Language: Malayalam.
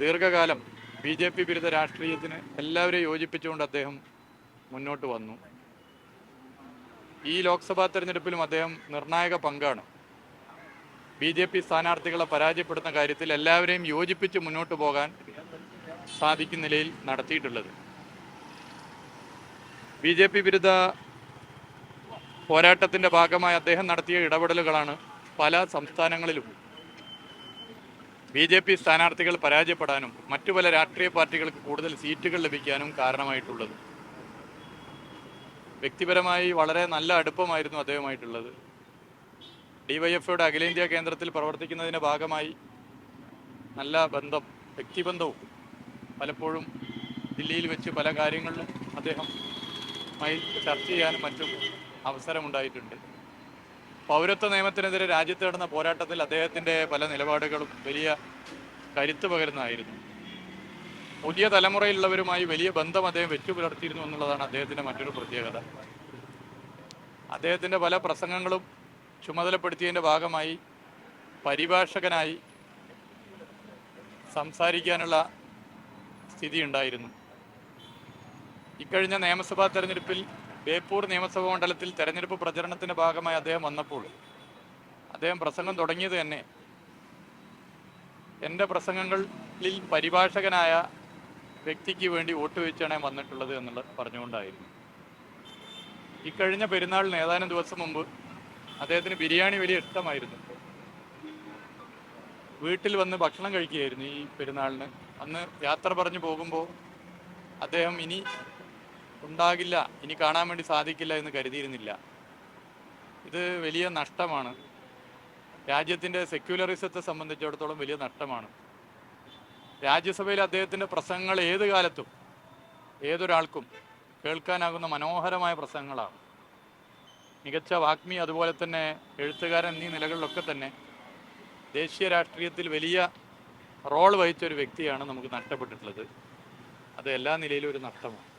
ദീർഘകാലം ബി ജെ പി വിരുദ്ധ രാഷ്ട്രീയത്തിന് എല്ലാവരെയും യോജിപ്പിച്ചുകൊണ്ട് അദ്ദേഹം മുന്നോട്ട് വന്നു. ഈ ലോക്സഭാ തെരഞ്ഞെടുപ്പിലും അദ്ദേഹം നിർണായക പങ്കാണ്. ബി ജെ പി സ്ഥാനാർത്ഥികളെ പരാജയപ്പെടുന്ന കാര്യത്തിൽ എല്ലാവരെയും യോജിപ്പിച്ച് മുന്നോട്ട് പോകാൻ സാധിക്കുന്ന നിലയിൽ നടത്തിയിട്ടുള്ളത്. ബി ജെ പി വിരുദ്ധ പോരാട്ടത്തിന്റെ ഭാഗമായി അദ്ദേഹം നടത്തിയ ഇടപെടലുകളാണ് പല സംസ്ഥാനങ്ങളിലും ബി ജെ പി സ്ഥാനാർത്ഥികൾ പരാജയപ്പെടാനും മറ്റു പല രാഷ്ട്രീയ പാർട്ടികൾക്ക് കൂടുതൽ സീറ്റുകൾ ലഭിക്കാനും കാരണമായിട്ടുള്ളത്. വ്യക്തിപരമായി വളരെ നല്ല അടുപ്പമായിരുന്നു അദ്ദേഹമായിട്ടുള്ളത്. ഡിവൈഎഫ്ഐയുടെ അഖിലേന്ത്യാ കേന്ദ്രത്തിൽ പ്രവർത്തിക്കുന്നതിന്റെ ഭാഗമായി നല്ല ബന്ധം വ്യക്തിബന്ധവും പലപ്പോഴും ദില്ലിയിൽ വെച്ച് പല കാര്യങ്ങളിലും അദ്ദേഹം ചർച്ച ചെയ്യാനും മറ്റും അവസരമുണ്ടായിട്ടുണ്ട്. പൗരത്വ നിയമത്തിനെതിരെ രാജ്യത്ത് നടന്ന പോരാട്ടത്തിൽ അദ്ദേഹത്തിന്റെ പല നിലപാടുകളും വലിയ കരുത്ത് പകരുന്നതായിരുന്നു. പുതിയ തലമുറയിലുള്ളവരുമായി വലിയ ബന്ധം അദ്ദേഹം വെച്ചു പുലർത്തിയിരുന്നു എന്നുള്ളതാണ് അദ്ദേഹത്തിന്റെ മറ്റൊരു പ്രത്യേകത. അദ്ദേഹത്തിന്റെ പല പ്രസംഗങ്ങളും ചുമതലപ്പെടുത്തിയതിന്റെ ഭാഗമായി പരിഭാഷകനായി സംസാരിക്കാനുള്ള സ്ഥിതി ഉണ്ടായിരുന്നു ഇക്കഴിഞ്ഞ നിയമസഭാ തെരഞ്ഞെടുപ്പിൽ ബേപ്പൂർ നിയമസഭാ മണ്ഡലത്തിൽ തെരഞ്ഞെടുപ്പ് പ്രചരണത്തിന്റെ ഭാഗമായി അദ്ദേഹം വന്നപ്പോൾ അദ്ദേഹം പ്രസംഗം തുടങ്ങിയത് തന്നെ എന്റെ പ്രസംഗങ്ങളിൽ പരിഭാഷകനായ വ്യക്തിക്ക് വേണ്ടി വോട്ട് വെച്ചാണ് ഞാൻ വന്നിട്ടുള്ളത് എന്നുള്ളത് പറഞ്ഞുകൊണ്ടായിരുന്നു. ഇക്കഴിഞ്ഞ പെരുന്നാളിന് ഏതാനും ദിവസം മുമ്പ് അദ്ദേഹത്തിന് ബിരിയാണി വലിയ ഇഷ്ടമായിരുന്നു. വീട്ടിൽ വന്ന് ഭക്ഷണം കഴിക്കുകയായിരുന്നു ഈ പെരുന്നാളിന്. അന്ന് യാത്ര പറഞ്ഞു പോകുമ്പോൾ അദ്ദേഹം ഇനി ഉണ്ടാകില്ല ഇനി കാണാൻ വേണ്ടി സാധിക്കില്ല എന്ന് കരുതിയിരുന്നില്ല. ഇത് വലിയ നഷ്ടമാണ്. രാജ്യത്തിന്റെ സെക്യുലറിസത്തെ സംബന്ധിച്ചിടത്തോളം വലിയ നഷ്ടമാണ്. രാജ്യസഭയിൽ അദ്ദേഹത്തിന്റെ പ്രസംഗങ്ങൾ ഏത് കാലത്തും ഏതൊരാൾക്കും കേൾക്കാനാകുന്ന മനോഹരമായ പ്രസംഗങ്ങളാണ്. മികച്ച വാഗ്മി അതുപോലെ തന്നെ എഴുത്തുകാരൻ എന്നീ നിലകളിലൊക്കെ തന്നെ ദേശീയ രാഷ്ട്രീയത്തിൽ വലിയ റോൾ വഹിച്ച ഒരു വ്യക്തിയാണ് നമുക്ക് നഷ്ടപ്പെട്ടിട്ടുള്ളത്. അത് എല്ലാ നിലയിലും ഒരു നഷ്ടമാണ്.